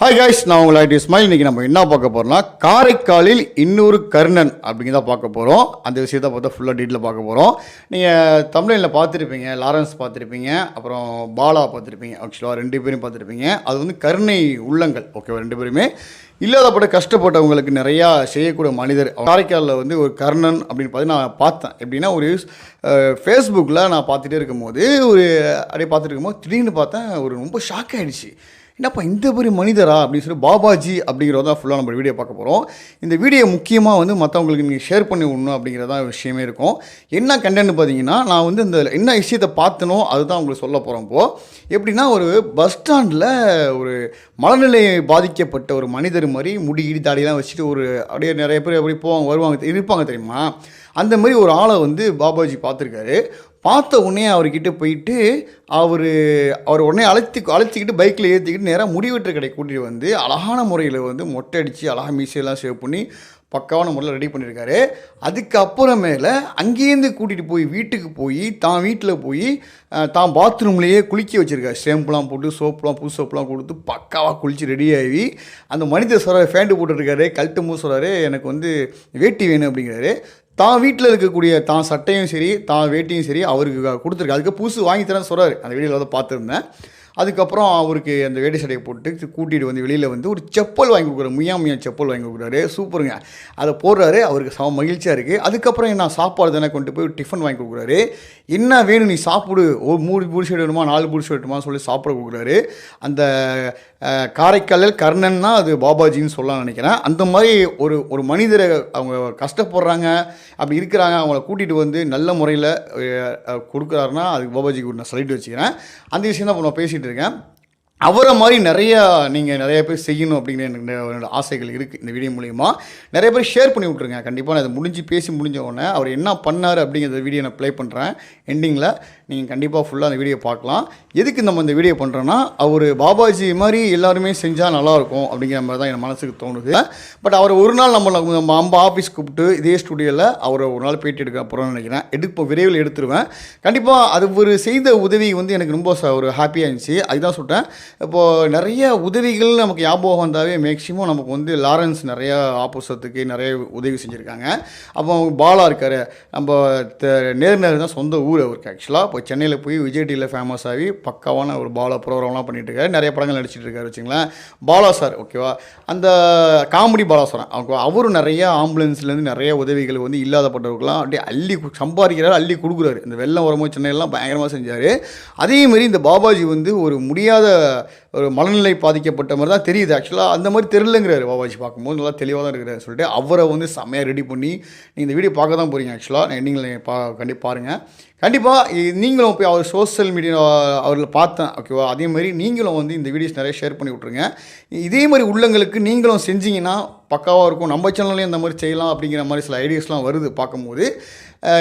Hi guys நான் உங்களை ID smile இன்னைக்கு நம்ம என்ன பார்க்க போறோம்னா காரைக்காலில் இன்னொரு கர்ணன் அப்படிங்கிறத பார்க்க போகிறோம் அந்த விஷயத்தை பார்த்தா ஃபுல்லாக டீட்டெயில் பார்க்க போகிறோம் நீங்கள் தமிழில் பார்த்துருப்பீங்க லாரன்ஸ் பார்த்துருப்பீங்க அப்புறம் பாலா பார்த்துருப்பீங்க ஆக்சுவலாக ரெண்டு பேரும் பார்த்துருப்பீங்க. அது வந்து கருணை உள்ளங்கள் ஓகேவா ரெண்டு பேருமே. இல்லாதப்பட்ட கஷ்டப்பட்டவங்களுக்கு நிறையா செய்யக்கூடிய மனிதர். காரைக்காலில் வந்து ஒரு கர்ணன் அப்படின்னு பார்த்து நான் பார்த்தேன். எப்படின்னா ஒரு ஃபேஸ்புக்கில் நான் பார்த்துட்டே இருக்கும்போது ஒரு அப்படியே பார்த்துட்டு இருக்கும்போது திடீர்னு பார்த்தேன் ஒரு ரொம்ப ஷாக் ஆகிடுச்சு என்னப்பா இந்த பெரிய மனிதரா அப்படின்னு சொல்லி பாபாஜி அப்படிங்கிறத தான் ஃபுல்லாக நம்ம வீடியோ பார்க்க போகிறோம் இந்த வீடியோ முக்கியமாக வந்து மற்றவங்களுக்கு நீங்கள் ஷேர் பண்ணி விடணும் அப்படிங்கிறது தான் விஷயமே இருக்கும். என்ன கண்டென்ட் பார்த்தீங்கன்னா நான் வந்து இந்த என்ன விஷயத்தை பார்த்தனோ அதுதான் உங்களுக்கு சொல்ல போகிறோம் இப்போது எப்படின்னா ஒரு பஸ் ஸ்டாண்டில் ஒரு மனநிலை பாதிக்கப்பட்ட ஒரு மனிதர் மாதிரி முடி இடி தாடிலாம் வச்சுட்டு ஒரு அப்படியே நிறைய பேர் அப்படி போவாங்க வருவாங்க இருப்பாங்க தெரியுமா? அந்த மாதிரி ஒரு ஆளை வந்து பாபாஜி பார்த்துருக்காரு. பார்த்த உடனே அவர்கிட்ட போயிட்டு அவர் அவர் உடனே அழைத்து அழைச்சிக்கிட்டு பைக்கில் ஏற்றிக்கிட்டு நேராக முடிவெட்டு கடை கூட்டிகிட்டு வந்து அழகான முறையில் வந்து மொட்டை அடித்து அழகாக மீசையெல்லாம் சேவ் பண்ணி பக்காவான முறையில் ரெடி பண்ணியிருக்காரு அதுக்கப்புறமேல அங்கேருந்து கூட்டிகிட்டு போய் வீட்டுக்கு போய் தான் வீட்டில் போய் தான் பாத்ரூம்லேயே குளிக்க வச்சுருக்காரு. ஷேம்புலாம் போட்டு சோப்புலாம் புது சோப்புலாம் கொடுத்து பக்காவாக குளித்து ரெடி ஆகி அந்த மனிதர் சொல்கிறார் ஃபேண்டு போட்டுருக்காரு கழட்டு மூ சொல்கிறாரு எனக்கு வந்து வேட்டி வேணும் அப்படிங்கிறாரு. தான் வீட்டில் இருக்கக்கூடிய தான் சட்டையும் சரி தான் வேட்டியும் சரி அவருக்கு கொடுத்துருக்கு அதுக்கு புதுசு வாங்கி தரேன்னு சொல்கிறாரு அந்த வீடியோவில் வந்து பார்த்துருந்தேன். அதுக்கப்புறம் அவருக்கு அந்த வேடி சடையை போட்டு கூட்டிகிட்டு வந்து வெளியில் வந்து ஒரு செப்பல் வாங்கி கொடுக்குறாரு. முயா முயா செப்பல் வாங்கி கொடுக்குறாரு. சூப்பருங்க. அதை போடுறாரு. அவருக்கு சம மகிழ்ச்சியாக இருக்குது அதுக்கப்புறம் என்ன சாப்பாடு தானே கொண்டு போய் டிஃபன் வாங்கி கொடுக்குறாரு. என்ன வேணும் நீ சாப்பிடு. ஒரு மூணு பூடி ஷர்ட் வேணுமா நாலு பூடி ஷர்ட் வேணுமா சொல்லி சாப்பிட கொடுக்குறாரு. அந்த காரைக்காலில் கர்ணன்னா அது பாபாஜின்னு சொல்லலாம் நினைக்கிறேன். அந்த மாதிரி ஒரு ஒரு மனிதரை அவங்க கஷ்டப்படுறாங்க. அப்படி இருக்கிறாங்க. அவங்கள கூட்டிகிட்டு வந்து நல்ல முறையில் கொடுக்குறாருன்னா அதுக்கு பாபாஜிக்கு நான் சொல்லிட்டு வச்சுக்கிறேன். அந்த விஷயம் தான் நம்ம பேசிகிட்டு இருக்கேன் அவரை மாதிரி நிறையா நீங்கள் நிறைய பேர் செய்யணும் அப்படிங்கிற எனக்கு என்னோட ஆசைகள் இருக்குது இந்த வீடியோ மூலிமா நிறைய பேர் ஷேர் பண்ணி விட்ருங்க கண்டிப்பாக நான் அதை முடிஞ்சு பேசி முடிஞ்ச உடனே அவர் என்ன பண்ணார் அப்படிங்கிற வீடியோ நான் ப்ளே பண்ணுறேன் எண்டிங்கில் நீங்கள் கண்டிப்பாக ஃபுல்லாக அந்த வீடியோ பார்க்கலாம். எதுக்கு நம்ம இந்த வீடியோ பண்ணுறோன்னா அவர் பாபாஜி மாதிரி எல்லாருமே செஞ்சால் நல்லாயிருக்கும் அப்படிங்கிற மாதிரி தான் என் மனசுக்கு தோணுது. பட் அவர் ஒரு நாள் நம்ம நம்ம அம்ப ஆஃபீஸ் கூப்பிட்டு இதே ஸ்டுடியோவில் அவரை ஒரு நாள் பேட்டி எடுக்க போகிறோம்னு நினைக்கிறேன். எடுப்போ விரைவில் எடுத்துருவேன். கண்டிப்பாக அது ஒரு செய்த உதவி வந்து எனக்கு ரொம்ப ச- ஒரு ஹாப்பியாக இருந்துச்சு. அதுதான் சொல்லிட்டேன் இப்போது நிறைய உதவிகள் நமக்கு ஞாபகம் வந்தாவே மேக்ஸிமம் நமக்கு வந்து லாரன்ஸ் நிறையா ஆப்போசத்துக்கு நிறைய உதவி செஞ்சுருக்காங்க. அப்போ பாலா இருக்கார். நம்ம த- நேர் நேர் தான் சொந்த ஊர் அவருக்கு ஆக்சுவலாக இப்போ சென்னையில் போய் விஜய் டிவியில் ஃபேமஸ் ஆகி பக்காவான ஒரு பாலா ப்ரோக்ராம்லாம் பண்ணிகிட்டு இருக்காரு. நிறைய படங்கள் நடிச்சிட்டு இருக்காரு வச்சுங்களேன் பாலா சார் ஓகேவா அந்த காமெடி பாலா சார் அவங்க அவரும் நிறைய ஆம்புலன்ஸ்லேருந்து நிறைய உதவிகள் வந்து இல்லாதப்பட்டவர்கள்லாம் அப்படியே அள்ளி சம்பாதிக்கிறாரு அள்ளி கொடுக்குறாரு. இந்த வெள்ளம் வரும்போது சென்னையெல்லாம் பயங்கரமாக செஞ்சார். அதேமாரி இந்த பாபாஜி வந்து ஒரு முடியாத ஒரு மனநிலை பாதிக்கப்பட்ட மாதிரி தான் தெரியுது. ஆக்சுவலாக அந்த மாதிரி தெரியலங்கிறாரு பாபாஜி. பார்க்கும்போது நல்லா தெளிவாக தான் இருக்கிறாரு சொல்லிட்டு அவரை வந்து செம்மையாக ரெடி பண்ணி நீங்கள் இந்த வீடியோ பார்க்க தான் போகிறீங்க ஆக்சுவலாக நீங்கள் பா கண்டிப்பாக பாருங்கள் கண்டிப்பாக நீங்களும் போய் அவர் சோஷியல் மீடியா அவரில் பார்த்தேன் ஓகேவா அதே மாதிரி நீங்களும் வந்து இந்த வீடியோஸ் நிறைய ஷேர் பண்ணி விட்ருங்க இதே மாதிரி உள்ளங்களுக்கு நீங்களும் செஞ்சீங்கன்னா பக்காவாக இருக்கும். நம்ம சேனல்லையும் இந்த மாதிரி செய்யலாம் அப்படிங்கிற மாதிரி சில ஐடியாஸ்லாம் வருது பார்க்கும்போது.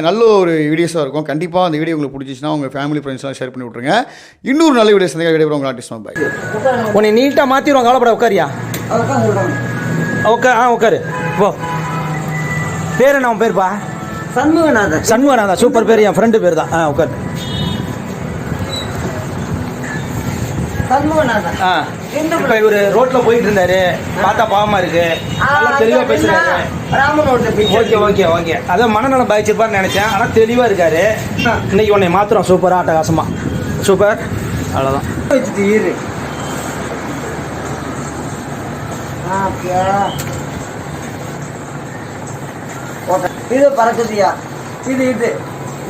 நல்ல ஒரு வீடியோஸாக இருக்கும். கண்டிப்பாக அந்த வீடியோ உங்களுக்கு பிடிச்சிச்சுன்னா உங்கள் ஃபேமிலி ஃப்ரெண்ட்ஸ்லாம் ஷேர் பண்ணி விட்ருங்க இன்னொரு நல்ல வீடியோஸ் சந்திக்க வீடியோ உங்கள் ஆர்டிஸ்ட் பாய் உன்னை நீட்டாக மாற்றிடுவோம் கவலைப்பட உட்காரியா? உட்கா ஆ உட்காரு. போ. பேர் என்ன உன் பேர்ப்பா? சண்முகநாதன் சண்முகநாதா சூப்பர் பேர் என் ஃப்ரெண்டு பேர் தான். ஆ உட்காரு. சண்முகநாதன் ஆ இப்போ இவர் ரோட்டில் போயிட்டு இருந்தாரு பார்த்தா பாவமாக இருக்கு. நல்லா தெளிவாக பேசுறாரு. ராமனோட ஓகே ஓகே ஓகே அதான் மனநலம் பாதிச்சிருப்பான்னு நினச்சேன். ஆனால் தெளிவாக இருக்காரு. இன்னைக்கு உன்னை மாத்திரம் சூப்பராக அட்டகாசமாக சூப்பர் அவ்வளோதான் வச்சுட்டு இரு. ஆ, இது பறக்குதுயா? இது இது.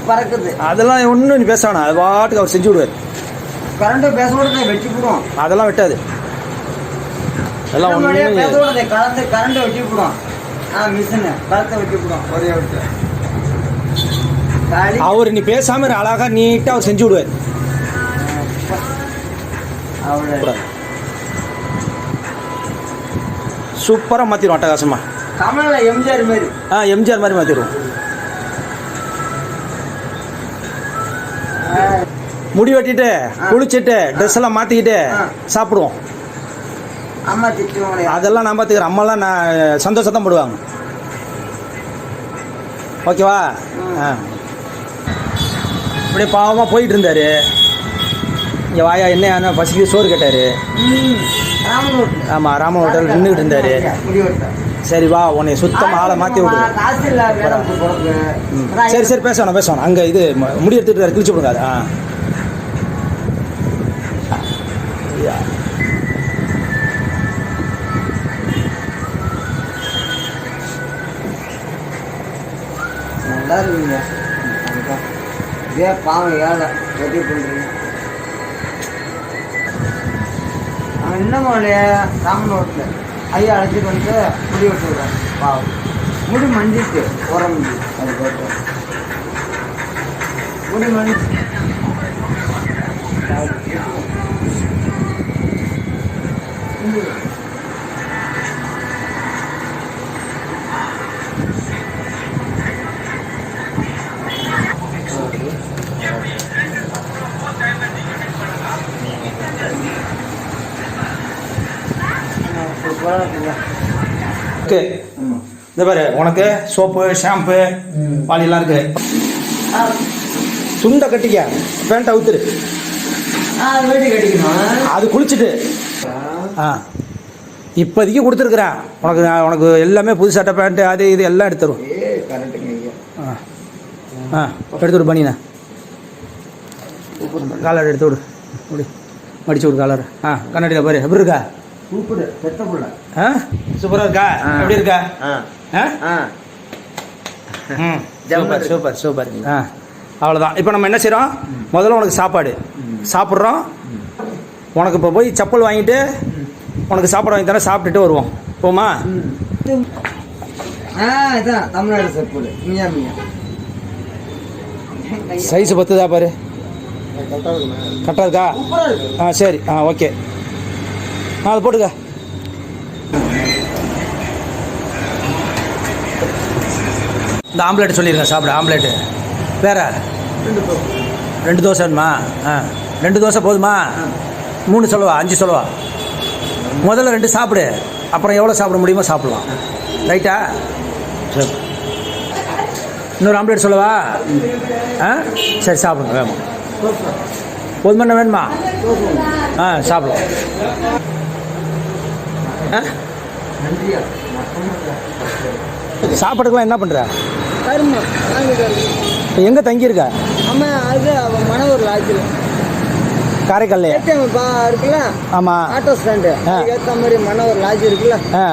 பறக்குது. அதெல்லாம் ஒன்றும் நீ பேச வேணாம். அது பாட்டுக்கு அவர் செஞ்சு விடுவார். கரண்ட் பேச விடுறதை வெட்டி போடுவோம். அதெல்லாம் வெட்டாது. அதெல்லாம் பேச ஒன்றும் விடுறதை கலந்து கரண்ட் வெட்டி போடுவோம். ஆ மிஷினு கரண்ட்டை வெட்டி போடுவோம். ஒரே விட்டு அவர் நீ பேசாம அழகா நீட்டா அவர் செஞ்சு விடுவார். அவ்வளோ சூப்பரா மாத்திரும் கமலில் எம்ஜிஆர் மாரி. ஆ எம்ஜிஆர் மாதிரி மாத்திடுவோம். முடி வெட்டிட்டு குளிச்சுட்டு ட்ரெஸ் எல்லாம் மாத்திக்கிட்டு ஆ. சாப்பிடுவோம். அம்மா திட்டுவாங்களே அதெல்லாம் நான் பார்த்துக்கிறேன் அம்மாலாம் நான் சந்தோஷம் தான் போடுவாங்க. ஓகேவா. ஆ. இப்படியே பாவமாக போயிட்டு இருந்தாரு. இங்கே வாயா என்ன பசிக்கு சோறு கேட்டார். ஆமாம் ராமன் ஹோட்டல். நின்றுக்கிட்டு இருந்தார். சரி வா உன்னை சுத்தமாக ஆளை மாற்றி ம். சரி சரி பேச வேணாம் பேச வேணாம் அங்கே இது முடி எடுத்துட்டு கிழிச்சு விடுங்க ஆ. நல்லா இருக்குங்க. இதே பாவம் ஏழை. உதவி பண்ணுறீங்க என்ன மாலைய ராமன் ரோட்டில் ஐயா அழைச்சிட்டு வந்து முடி விட்டுருக்கான் வா முடி மஞ்சிட்டு உரம் முடி. அது போட்டு. முடி மஞ்சி Thank you. ஓகே. இந்த பாரு உனக்கு சோப்பு ஷாம்பு பாலியெல்லாம் இருக்கு. சுண்டை கட்டிக்க பேண்ட்டை அவுத்துரு அது குளிச்சுட்டு. ஆ. இப்போதைக்கு கொடுத்துருக்குறேன் உனக்கு நான் உனக்கு எல்லாமே புது சட்டை பேண்ட்டு அது இது எல்லாம் எடுத்துரும். ஆ. ஆ எடுத்து விடு பண்ணிண்ணா காலர் எடுத்து விடு. விடு மடிச்சு விடு காலர் ஆ கண்ணாடியில் பாரு. எப்படி இருக்கா? சூப்பர் செத்த புள்ள. ஆ? சூப்பராக இருக்கா. எப்படி இருக்கா? ஆ. சூப்பர். Super super. ஆ. அவ்வளோதான் இப்போ நம்ம என்ன செய்கிறோம் முதல்ல உனக்கு சாப்பாடு. சாப்பிட்றோம். உனக்கு இப்போ போய் செப்பல் வாங்கிட்டு உனக்கு சாப்பாடு வாங்கி தரேன் சாப்பிட்டுட்டு வருவோம். போமா? தமிழ்நாடு செப்பல் மியா மியா. சைஸ் பத்துதா பாரு? கரெக்டாக இருக்கா. ஆ சரி. ஆ ஓகே. அதை போட்டுக்க. இந்த ஆம்லேட் சொல்லியிருக்கேன் சாப்பிட ஆம்லேட்டு. வேற? ரெண்டு தோசை வேணுமா? ஆ. ரெண்டு தோசை போதுமா? மூணு சொல்லவா? அஞ்சு சொல்லவா? முதல்ல ரெண்டு சாப்பிடு. அப்புறம் எவ்வளோ சாப்பிட முடியுமோ சாப்பிடலாம். ரைட்டா? சரி. இன்னொரு ஆம்லேட் சொல்லவா? ஆ? சரி சாப்பிடுங்க வேணும் போதுமான வேணுமா? ஆ சாப்பிடுவோம் சாப்பாடுக்கெல்லாம் என்ன பண்ணுற கருமா. எங்கே தங்கியிருக்க? அம்மா அது மனவர் லாட்ஜில். பா இருக்குல்ல? ஆமாம் ஆட்டோ ஸ்டாண்டு. ஏற்ற மாதிரி மனவர் லாட்ஜ் இருக்குல்ல? ஆ